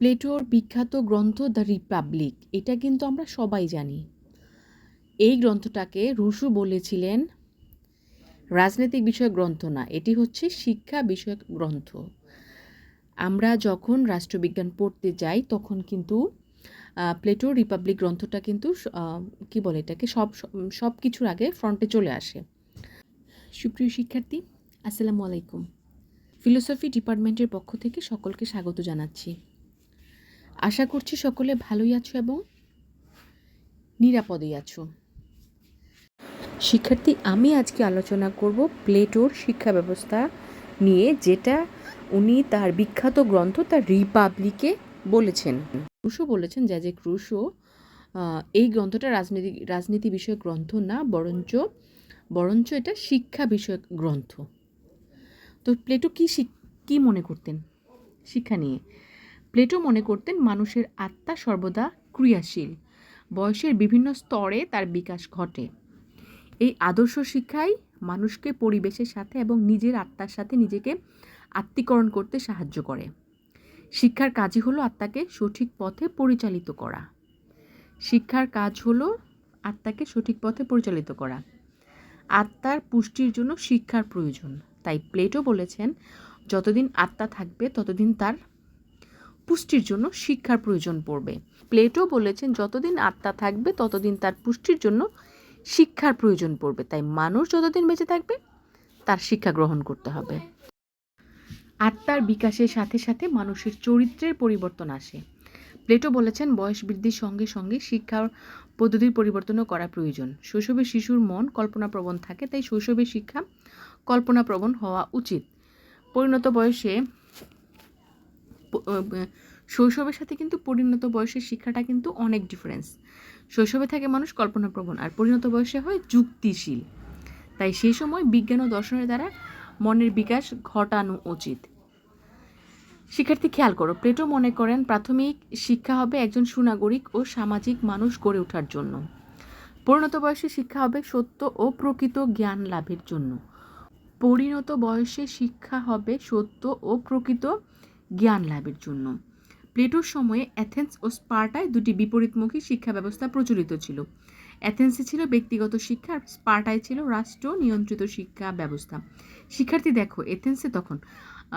প্লেটোর বিখ্যাত গ্রন্থ the Republic, এটা কিন্তু আমরা সবাই জানি। এই গ্রন্থটাকে রুশু বলেছিলেন, রাজনৈতিক বিষয়ক গ্রন্থ না, এটি হচ্ছে শিক্ষা বিষয়ক গ্রন্থ। আমরা যখন রাষ্ট্রবিজ্ঞান পড়তে যাই, তখন কিন্তু প্লেটোর রিপাবলিক গ্রন্থটা কিন্তু কি বলে এটাকে, সব সব কিছুর আগে ফ্রন্টে চলে আসে। সুপ্রিয় শিক্ষার্থী, আসসালামু আলাইকুম। ফিলোসফি ডিপার্টমেন্টের পক্ষ থেকে সকলকে স্বাগত জানাচ্ছি। আশা করছি সকলে ভালোই আছো এবং নিরাপদেই আছো। শিক্ষার্থী, আমি আজকে আলোচনা করব প্লেটোর শিক্ষা ব্যবস্থা নিয়ে, যেটা উনি তার বিখ্যাত গ্রন্থ, তার রিপাবলিকে বলেছেন। রুশো বলেছেন যা যে ক্রুশো এই গ্রন্থটা রাজনীতি রাজনীতি বিষয়ক গ্রন্থ না, বরঞ্চ বরঞ্চ এটা শিক্ষা বিষয়ক গ্রন্থ। তো প্লেটো কী কী মনে করতেন শিক্ষা নিয়ে? প্লেটো মনে করতেন মানুষের আত্মা সর্বদা ক্রিয়াশীল। বয়সের বিভিন্ন স্তরে তার বিকাশ ঘটে। এই আদর্শ শিক্ষাই মানুষকে পরিবেশের সাথে এবং নিজের আত্মার সাথে নিজেকে আত্মীকরণ করতে সাহায্য করে। শিক্ষার কাজই হলো আত্মাকে সঠিক পথে পরিচালিত করা। শিক্ষার কাজ হলো আত্মাকে সঠিক পথে পরিচালিত করা। আত্মার পুষ্টির জন্য শিক্ষার প্রয়োজন। তাই প্লেটো বলেছেন, যতদিন আত্মা থাকবে, ততদিন তার পুষ্টির জন্য শিক্ষার প্রয়োজন পড়বে। প্লেটো বলেছেন, যতদিন আত্মা থাকবে, ততদিন তার পুষ্টির জন্য শিক্ষার প্রয়োজন পড়বে। তাই মানুষ যতদিন বেঁচে থাকবে, তার শিক্ষা গ্রহণ করতে হবে। আত্মার বিকাশের সাথে সাথে মানুষের চরিত্রের পরিবর্তন আসে। প্লেটো বলেছেন, বয়স বৃদ্ধির সঙ্গে সঙ্গে শিক্ষার পদ্ধতির পরিবর্তনও করা প্রয়োজন। শৈশবে শিশুর মন কল্পনাপ্রবণ থাকে, তাই শৈশবের শিক্ষা কল্পনাপ্রবণ হওয়া উচিত। পরিণত বয়সে শৈশবের সাথে কিন্তু পরিণত বয়সের শিক্ষাটা কিন্তু অনেক ডিফারেন্স শৈশবে থাকে মানুষ কল্পনাপ্রবণ আর পরিণত বয়সে হয় যুক্তিশীল। তাই সেই সময় বিজ্ঞান ও দর্শনের দ্বারা মনের বিকাশ ঘটানো উচিত। শিক্ষার্থী খেয়াল করো, প্লেটো মনে করেন প্রাথমিক শিক্ষা হবে একজন সুনাগরিক ও সামাজিক মানুষ গড়ে ওঠার জন্য। পরিণত বয়সে শিক্ষা হবে সত্য ও প্রকৃত জ্ঞান লাভের জন্য। পরিণত বয়সে শিক্ষা হবে সত্য ও প্রকৃত জ্ঞান লাভের জন্য। প্লেটোর সময়ে অ্যাথেন্স ও স্পার্টায় দুটি বিপরীতমুখী শিক্ষা ব্যবস্থা প্রচলিত ছিল। অ্যাথেন্সে ছিল ব্যক্তিগত শিক্ষা আর স্পার্টায় ছিল রাষ্ট্র নিয়ন্ত্রিত শিক্ষা ব্যবস্থা। শিক্ষার্থী দেখো এথেন্সে তখন,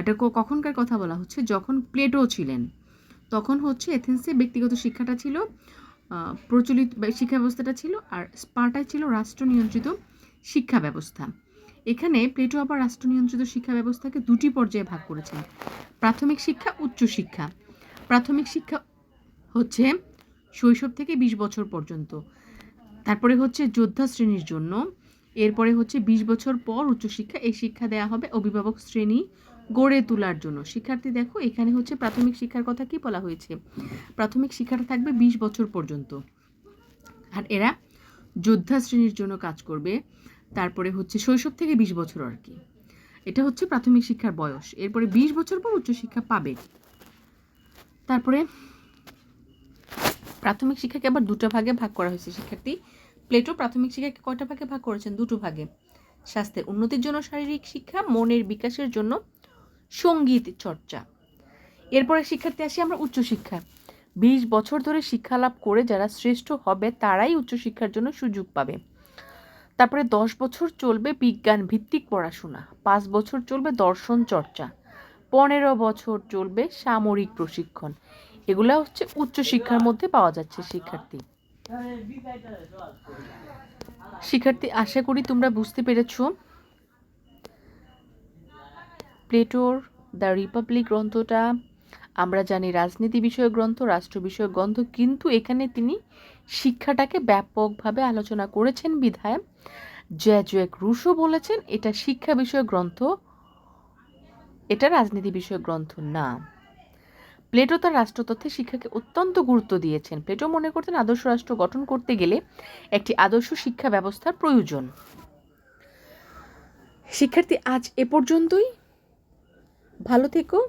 এটা কখনকার কথা বলা হচ্ছে যখন প্লেটো ছিলেন, তখন হচ্ছে এথেন্সে ব্যক্তিগত শিক্ষাটা ছিল প্রচলিত শিক্ষা ব্যবস্থাটা ছিল আর স্পার্টায় ছিল রাষ্ট্র নিয়ন্ত্রিত শিক্ষা ব্যবস্থা। এখানে প্লেটো আবার রাষ্ট্র নিয়ন্ত্রিত শিক্ষা ব্যবস্থাকে দুটি পর্যায়ে ভাগ করেছেন প্রাথমিক শিক্ষা, উচ্চ শিক্ষা। প্রাথমিক শিক্ষা হচ্ছে শৈশব থেকে বিশ বছর পর্যন্ত। তারপরে হচ্ছে যোদ্ধা শ্রেণির জন্য। এরপরে হচ্ছে বিশ বছর পর উচ্চশিক্ষা এই শিক্ষা দেওয়া হবে অভিভাবক শ্রেণি গড়ে তোলার জন্য। শিক্ষার্থী দেখো, এখানে হচ্ছে প্রাথমিক শিক্ষার কথা কি বলা হয়েছে? প্রাথমিক শিক্ষাটা থাকবে বিশ বছর পর্যন্ত। আর এরা যোদ্ধা শ্রেণির জন্য কাজ করবে। তারপরে হচ্ছে শৈশব থেকে বিশ বছর আর কি। এটা হচ্ছে প্রাথমিক শিক্ষার বয়স। এরপরে বিশ বছর পর উচ্চশিক্ষা পাবে। তারপরে প্রাথমিক শিক্ষাকে আবার দুটো ভাগে ভাগ করা হয়েছে, শিক্ষার্থী। প্লেটো প্রাথমিক শিক্ষাকে কয়টা ভাগে ভাগ করেছেন? দুটো ভাগে। স্বাস্থ্যের উন্নতির জন্য শারীরিক শিক্ষা, মনের বিকাশের জন্য সংগীত চর্চা। এরপরে শিক্ষার্থী আসি আমরা উচ্চশিক্ষা। বিশ বছর ধরে শিক্ষা লাভ করে যারা শ্রেষ্ঠ হবে, তারাই উচ্চশিক্ষার জন্য সুযোগ পাবে। তারপরে দশ বছর চলবে বিজ্ঞান ভিত্তিক পড়াশোনা, পাঁচ বছর চলবে দর্শন চর্চা, পনেরো বছর চলবে সামরিক প্রশিক্ষণ। এগুলা হচ্ছে উচ্চশিক্ষার মধ্যে পাওয়া যাচ্ছে শিক্ষার্থী। শিক্ষার্থী, আশা করি তোমরা বুঝতে পেরেছ। প্লেটোর দ্য রিপাবলিক গ্রন্থটা আমরা জানি রাজনীতি বিষয়ক গ্রন্থ, রাষ্ট্র বিষয়ক গ্রন্থ, কিন্তু এখানে তিনি শিক্ষাটাকে ব্যাপকভাবে আলোচনা করেছেন বিধায়। জ্যাজুয়েক রুশো বলেছেন, এটা শিক্ষা বিষয়ক গ্রন্থ, এটা রাজনীতি বিষয়ক গ্রন্থ না। প্লেটো তার রাষ্ট্রতত্ত্বে শিক্ষাকে অত্যন্ত গুরুত্ব দিয়েছেন। প্লেটো মনে করতেন আদর্শ রাষ্ট্র গঠন করতে গেলে একটি আদর্শ শিক্ষা ব্যবস্থার প্রয়োজন। শিক্ষার্থী, আজ এ পর্যন্তই। ভালো থেকো।